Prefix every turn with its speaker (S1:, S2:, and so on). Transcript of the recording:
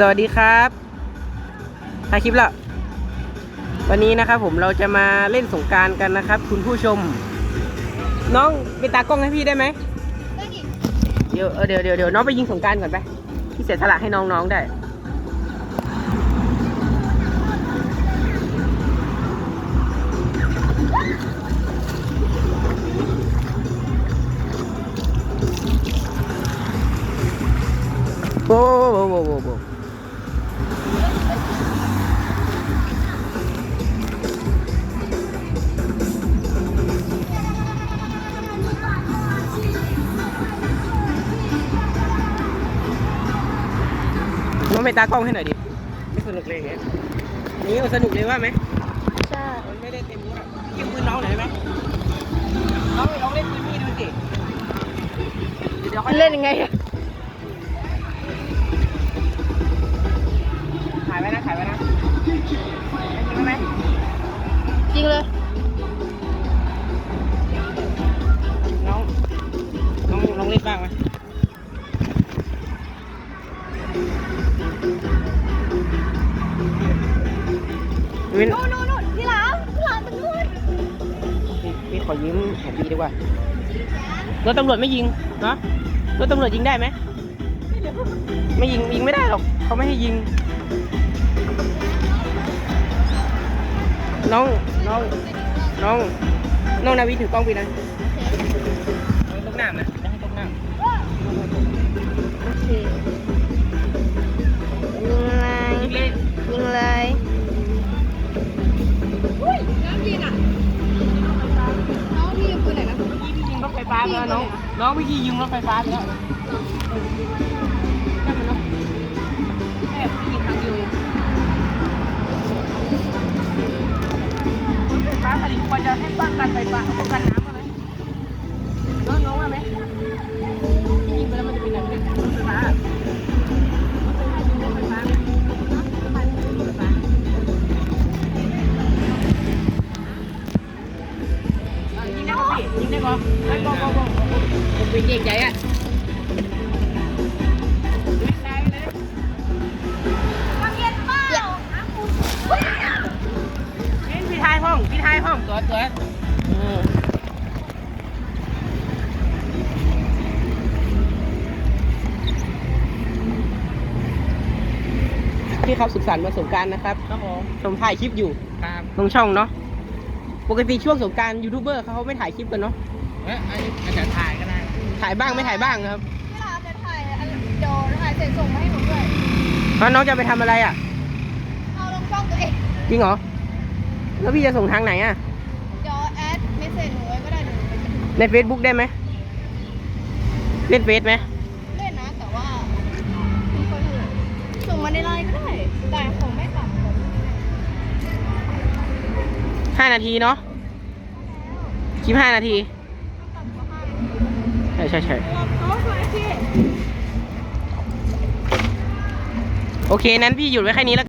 S1: สวัสดีครับถ่ายคลิปและวันนี้นะครับผมเราจะมาเล่นสงการกันนะครับ คุณผู้ชม น้องเป็นตากล้องให้พี่ได้ไหมเดี๋ยวเดี๋ยวเดี๋ยวเดี๋ยวน้องไปยิงสงการก่อนไป พี่เสียสละให้น้องๆได้ โว้โว้โว้โว้ โว้น้องไปตากล้องให้หน่อยดิ ไม่สนุกเลยอย่างเงี้ยนี่มันสนุกเลยว่าไหม
S2: ใช่
S1: มันไม่ได้เต็มว่ายิงปืนน้องหน่อยได้ไหมน้องลองเล่นปืนพี่ดูสิเดี๋ยวค่อย
S2: เล่นยังไงอะ
S1: วิน
S2: โน่นโน่นโน่นพี่หลามพี่หลามมันนู่น
S1: พี่พี่ขอยืมของพี่ดีกว่ารถตำรวจไม่ยิงเนาะรถตำรวจยิงได้ไหมไม่ยิงยิงไม่ได้หรอกเขาไม่ให้ยิง น้องน้องน้องน้องนาวิถือกล้องพี่นะ ฟ้าไปแล้วน้อง น้องพี่ยิงรถไฟฟ้าไปแล้วไฟฟ้าผลิตควรจะให้ป้องกันไฟฟ้าป้องกันน้ำมาไหมน้องน้องว่าไหม ผมเป็นเก่งใจอะเล่นได้เลย
S2: มันเย็นเปล่า
S1: เล่นพี่ทายห้อง พี่ทายห้องตัวตัวอืมที่เขาสุขสันต์วันสงกรารนะครับ
S3: ครับผม
S1: ชมถ่ายคลิปอยู่
S3: ครับ
S1: ลงช่องเนาะ ปกติช่วงสงกรารยูทูบเบอร์เขาไม่ถ่ายคลิปกันเนาะ
S3: เอ้ยอันนี้อาจจะถ่ายก็ได้
S1: ถ่ายบ้างไม่ถ่ายบ้างครับ
S2: พี่หลามจะถ่ายอันเดี๋ยวถ่ายเสร็จส่งมาให้หนูด้วย
S1: แล้วน้องจะไปทำอะไรอะ
S2: เอาลงช่องตัวเอง
S1: จริงเหรอ แล้วพี่จะส่งทางไหนอะ
S2: เดี๋ยวแอดเมสเซจหนูไว้ก็ได้หนูไป
S1: ใน Facebook ได้ไหมเล่นเฟซไหม
S2: เล่นนะ แต่ว่าไม่ค่อยเท่าไหร่ส่งมาในไลน์ก็ได้ แต่ของไม่ต่ำกว่า
S1: ห้านาทีเนาะคลิปห้านาที
S2: ต่ำกว่าห้า
S1: ใช่ใช่ใช่
S2: เอาสวยพี่
S1: โอเคนั้นพี่หยุดไว้แค่นี้แล้ว